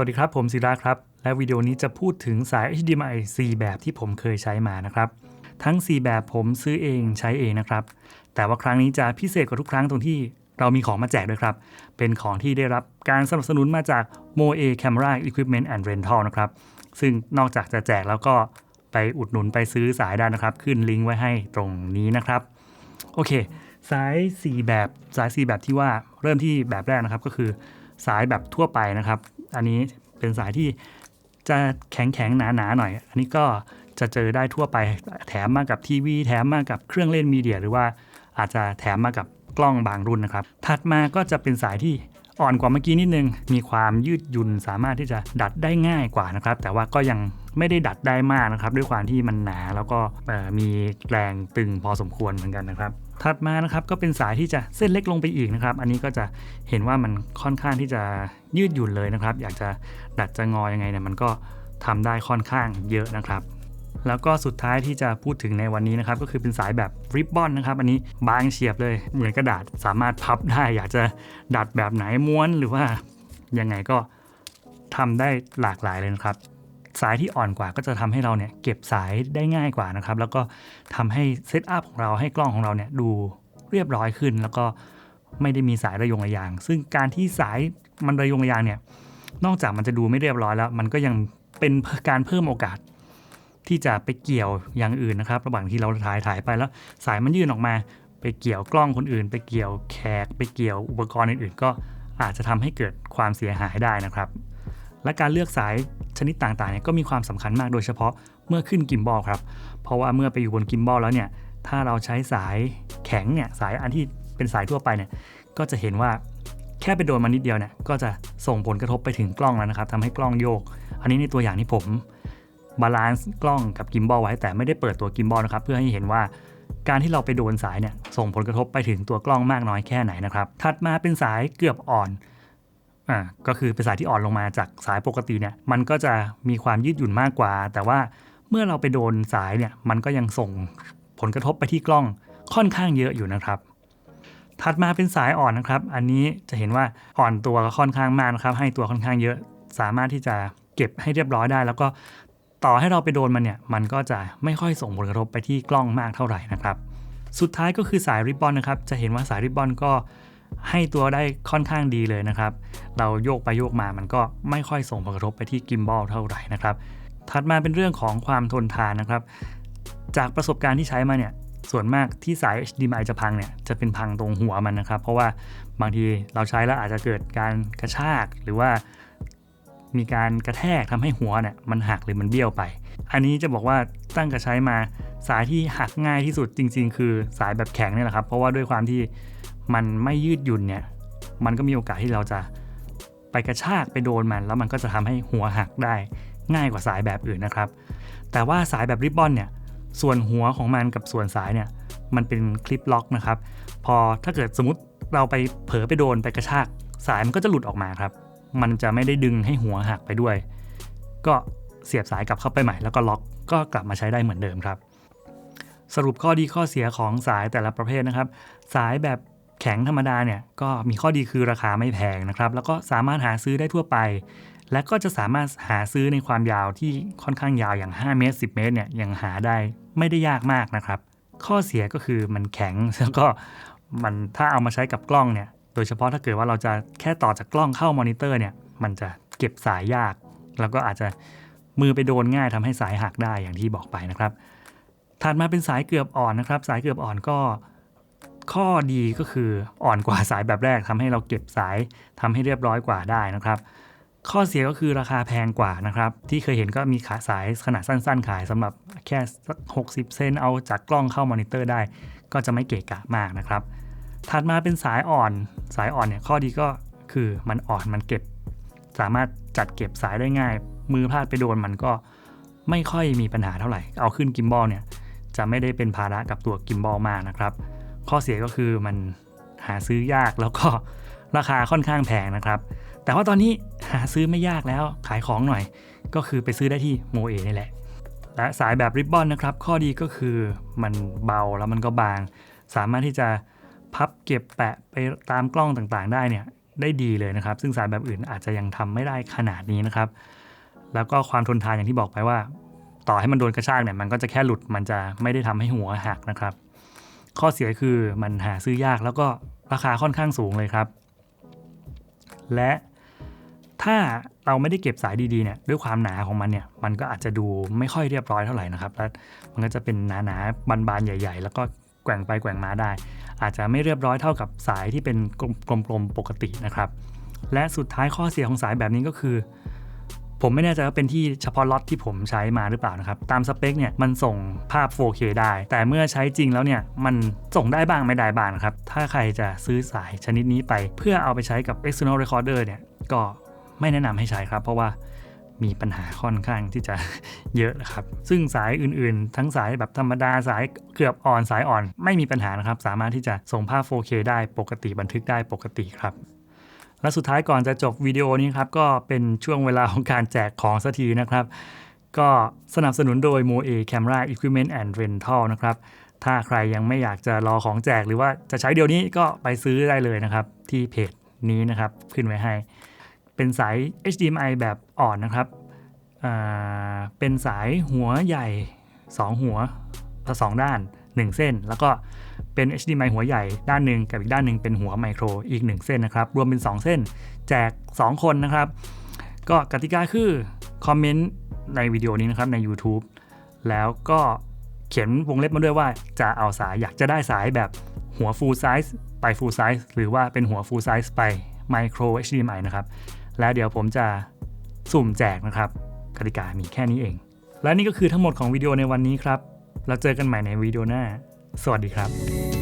วัสดีครับ ผมศิราครับ และวิดีโอนี้จะพูดถึงสาย HDMI 4 แบบที่ผมเคยใช้มานะครับ ทั้ง 4 แบบผมซื้อเองใช้เองนะครับ แต่ว่าครั้งนี้จะพิเศษกว่าทุกครั้งตรงที่เรามีของมาแจกด้วยครับ เป็นของที่ได้รับการสนับสนุนมาจาก MoA Camera Equipment and Rental นะครับ ซึ่งนอกจากจะแจกแล้วก็ไปอุดหนุนไปซื้อสายได้นะครับ ขึ้นลิงก์ไว้ให้ตรงนี้นะครับ โอเค สาย 4 แบบสาย 4 แบบที่ว่าเริ่มที่แบบแรกนะครับก็คือสายแบบทั่วไปนะครับ อันนี้เป็นสายที่จะแข็งแข็งหนาหนาหน่อย อันนี้ก็จะเจอได้ทั่วไปแถมมากับทีวีแถมมากับเครื่องเล่นมีเดีย หรือว่าอาจจะแถมมากับกล้องบางรุ่นนะครับ ถัดมาก็จะเป็นสายที่ อ่อนกว่าเมื่อกี้นิดนึง มีความยืดหยุ่นสามารถที่จะดัดได้ง่ายกว่านะครับ แต่ว่าก็ยังไม่ได้ดัดได้มากนะครับ ด้วยความที่มันหนาแล้วก็มีแรงตึงพอสมควรเหมือนกันนะครับ ถัดมานะครับก็เป็นสายที่จะเส้นเล็กลงไปอีกนะครับ อันนี้ก็จะเห็นว่ามันค่อนข้างที่จะยืดหยุ่นเลยนะครับ อยากจะดัดจะงอยังไงเนี่ยมันก็ทำได้ค่อนข้างเยอะนะครับ แล้วก็สุดท้ายที่จะพูดถึงในวันนี้นะครับ ก็คือเป็นสายแบบริบบอนนะครับ อันนี้บางเฉียบเลย เหมือนกระดาษสามารถพับได้ อยากจะดัดแบบไหนม้วนหรือว่ายังไงก็ทำได้หลากหลายเลยนะครับ สายที่อ่อนกว่าก็จะทำให้เราเนี่ยเก็บสายได้ง่ายกว่านะครับ แล้วก็ทำให้เซตอัพของเราให้กล้องของเราเนี่ยดูเรียบร้อยขึ้น แล้วก็ไม่ได้มีสายระยงระยาง ซึ่งการที่สายมันระยงระยางเนี่ย นอกจากมันจะดูไม่เรียบร้อยแล้ว มันก็ยังเป็นการเพิ่มโอกาส ที่จะไปเกี่ยวอย่างอื่นนะครับระหว่างที่เราถ่ายถ่ายไปแล้ว สายมันยื่นออกมา ไปเกี่ยวกล้องคนอื่น ไปเกี่ยวแขก ไปเกี่ยวอุปกรณ์อื่นๆ ก็อาจจะทำให้เกิดความเสียหายได้นะครับ และการเลือกสายชนิดต่างๆเนี่ยก็มีความสำคัญมากโดยเฉพาะเมื่อขึ้นกิมบอลครับ เพราะว่าเมื่อไปอยู่บนกิมบอลแล้วเนี่ยถ้าเราใช้สายแข็งเนี่ยสายอันที่เป็นสายทั่วไปเนี่ยก็จะเห็นว่าแค่ไปโดนมันนิดเดียวเนี่ยก็จะส่งผลกระทบไปถึงกล้องแล้วนะครับทำให้กล้องโยก อันนี้ในตัวอย่างที่ผม บาลานซ์กล้องกับกิมบอลไว้ แต่ไม่ได้เปิดตัวกิมบอลนะครับ เพื่อให้เห็นว่าการที่เราไปโดนสายเนี่ยส่งผลกระทบไปถึงตัวกล้องมากน้อยแค่ไหนนะครับ ถัดมาเป็นสายเกือบอ่อนอ่าก็คือเป็นสายที่อ่อนลงมาจากสายปกติเนี่ยมันก็จะมีความยืดหยุ่นมากกว่า แต่ว่าเมื่อเราไปโดนสายเนี่ยมันก็ยังส่งผลกระทบไปที่กล้องค่อนข้างเยอะอยู่นะครับ ถัดมาเป็นสายอ่อนนะครับ อันนี้จะเห็นว่าอ่อนตัวค่อนข้างมากนะครับ ให้ตัวค่อนข้างเยอะ สามารถที่จะเก็บให้เรียบร้อยได้ แล้วก็ ต่อให้เราไปโดนมันเนี่ยมันก็จะไม่ค่อยส่งผลกระทบไปที่กล้องมากเท่าไหร่นะครับ สุดท้ายก็คือสายริบบอนนะครับจะเห็นว่าสายริบบอนก็ให้ตัวได้ค่อนข้างดีเลยนะครับ เราโยกไปโยกมามันก็ไม่ค่อยส่งผลกระทบไปที่กิมบอลเท่าไหร่นะครับ ถัดมาเป็นเรื่องของความทนทานนะครับ จากประสบการณ์ที่ใช้มาเนี่ย ส่วนมากที่สาย HDMI จะพังเนี่ยจะเป็นพังตรงหัวมันนะครับ เพราะว่าบางทีเราใช้แล้วอาจจะเกิดการกระชากหรือว่า มีการกระแทกทำให้หัวเนี่ยมันหักหรือมันเบี้ยวไป อันนี้จะบอกว่าตั้งแต่ใช้มาสายที่หักง่ายที่สุดจริง ๆ คือสายแบบแข็งเนี่ยแหละครับ เพราะว่าด้วยความที่มันไม่ยืดหยุ่นเนี่ย มันก็มีโอกาสที่เราจะไปกระชากไปโดนมัน แล้วมันก็จะทำให้หัวหักได้ง่ายกว่าสายแบบอื่นนะครับ แต่ว่าสายแบบริบบอนเนี่ย ส่วนหัวของมันกับส่วนสายเนี่ย มันเป็นคลิปล็อกนะครับ พอถ้าเกิดสมมติเราไปเผลอไปโดนไปกระชากสายมันก็จะหลุดออกมาครับ มันจะไม่ได้ดึงให้หัวหักไปด้วย ก็เสียบสายกลับเข้าไปใหม่แล้วก็ล็อกก็กลับมาใช้ได้เหมือนเดิมครับ สรุปข้อดีข้อเสียของสายแต่ละประเภทนะครับ สายแบบแข็งธรรมดาเนี่ยก็มีข้อดีคือราคาไม่แพงนะครับ แล้วก็สามารถหาซื้อได้ทั่วไป และก็จะสามารถหาซื้อในความยาวที่ค่อนข้างยาวอย่าง 5 เมตร 10 เมตรเนี่ยยังหาได้ไม่ได้ยากมากนะครับ ข้อเสียก็คือมันแข็งแล้วก็มันถ้าเอามาใช้กับกล้องเนี่ย ดยเฉพาะถ้าเกิดว่าเราจะแค่ต่อจากกล้องเข้ามอนิเตอร์เนี่ย มันจะเก็บสายยาก แล้วก็อาจจะมือไปโดนง่ายทำให้สายหักได้อย่างที่บอกไปนะครับ ถัดมาเป็นสายเกือบอ่อนนะครับ สายเกือบอ่อนก็ข้อดีก็คืออ่อนกว่าสายแบบแรกทำให้เราเก็บสายทำให้เรียบร้อยกว่าได้นะครับ ข้อเสียก็คือราคาแพงกว่านะครับ ที่เคยเห็นก็มีขาสายขนาดสั้น ๆ ขายสำหรับแค่ 60 เซนเอาจากกล้องเข้ามอนิเตอร์ได้ ก็จะไม่เกะกะมากนะครับ ถัดมาเป็นสายอ่อน สายอ่อนเนี่ยข้อดีก็คือมันอ่อนมันเก็บ สามารถจัดเก็บสายได้ง่าย มือพลาดไปโดนมันก็ไม่ค่อยมีปัญหาเท่าไหร่ เอาขึ้นกิมบอลเนี่ยจะไม่ได้เป็นภาระกับตัวกิมบอลมากนะครับ ข้อเสียก็คือมันหาซื้อยากแล้วก็ราคาค่อนข้างแพงนะครับ แต่ว่าตอนนี้หาซื้อไม่ยากแล้วขายของหน่อย ก็คือไปซื้อได้ที่โมเอนี่แหละ และสายแบบริบบอนนะครับ ข้อดีก็คือมันเบาแล้วมันก็บาง สามารถที่จะ พับเก็บแปะไปตามกล้องต่างๆ ได้เนี่ยได้ดีเลยนะครับ ซึ่งสายแบบอื่นอาจจะยังทำไม่ได้ขนาดนี้นะครับ แล้วก็ความทนทานอย่างที่บอกไปว่า ต่อให้มันโดนกระชากเนี่ยมันก็จะแค่หลุดมันจะไม่ได้ทำให้หัวหักนะครับ ข้อเสียคือมันหาซื้อยากแล้วก็ราคาค่อนข้างสูงเลยครับ และถ้าเราไม่ได้เก็บสายดีๆเนี่ยด้วยความหนาของมันเนี่ยมันก็อาจจะดูไม่ค่อยเรียบร้อยเท่าไหร่นะครับ แล้วมันก็จะเป็นหนาๆบานๆใหญ่ ๆ แล้วก็ แกว่งไปแกว่งมาได้ อาจจะไม่เรียบร้อยเท่ากับสายที่เป็นกลมๆปกตินะครับ และสุดท้ายข้อเสียของสายแบบนี้ก็คือ ผมไม่แน่ใจว่าเป็นที่เฉพาะล็อตที่ผมใช้มาหรือเปล่านะครับ ตามสเปคเนี่ยมันส่งภาพ 4K ได้ แต่เมื่อใช้จริงแล้วเนี่ยมันส่งได้บ้างไม่ได้บ้างครับ ถ้าใครจะซื้อสายชนิดนี้ไป เพื่อเอาไปใช้กับ external recorder เนี่ยก็ไม่แนะนำให้ใช้ครับ เพราะว่า มีปัญหาค่อนข้างที่จะเยอะนะครับ ซึ่งสายอื่นๆ ทั้งสายแบบธรรมดาสายเกือบอ่อนสายอ่อน ไม่มีปัญหานะครับ สามารถที่จะส่งภาพ 4K ได้ปกติบันทึกได้ปกติครับและสุดท้ายก่อนจะจบวิดีโอนี้ครับ ก็เป็นช่วงเวลาของการแจกของสักทีนะครับ ก็สนับสนุนโดย Moe Camera Equipment and Rental นะครับ ถ้าใครยังไม่อยากจะรอของแจกหรือว่าจะใช้เดี๋ยวนี้ก็ไปซื้อได้เลยนะครับ ที่เพจนี้นะครับ ขึ้นไว้ให้ เป็นสาย HDMI แบบอ่อนนะครับอ่าเป็นสายหัวใหญ่ 2 หัวสองด้าน 1 เส้น แล้วก็เป็น HDMI หัวใหญ่ด้านหนึ่งกับอีกด้านหนึ่งเป็นหัวไมโครอีก 1 เส้นนะครับ รวมเป็น 2 เส้น แจก 2 คนนะครับ ก็กติกาคือ คอมเมนต์ในวิดีโอนี้นะครับใน YouTube แล้วก็เขียนวงเล็บมาด้วยว่าจะเอาสายอยากจะได้สายแบบหัว full size ไป full size หรือว่าเป็นหัว full size ไป micro HDMI นะครับ แล้วเดี๋ยวผมจะสุ่มแจกนะครับกติกามีแค่นี้เอง และนี่ก็คือทั้งหมดของวิดีโอในวันนี้ครับ แล้วเจอกันใหม่ในวิดีโอหน้า สวัสดีครับ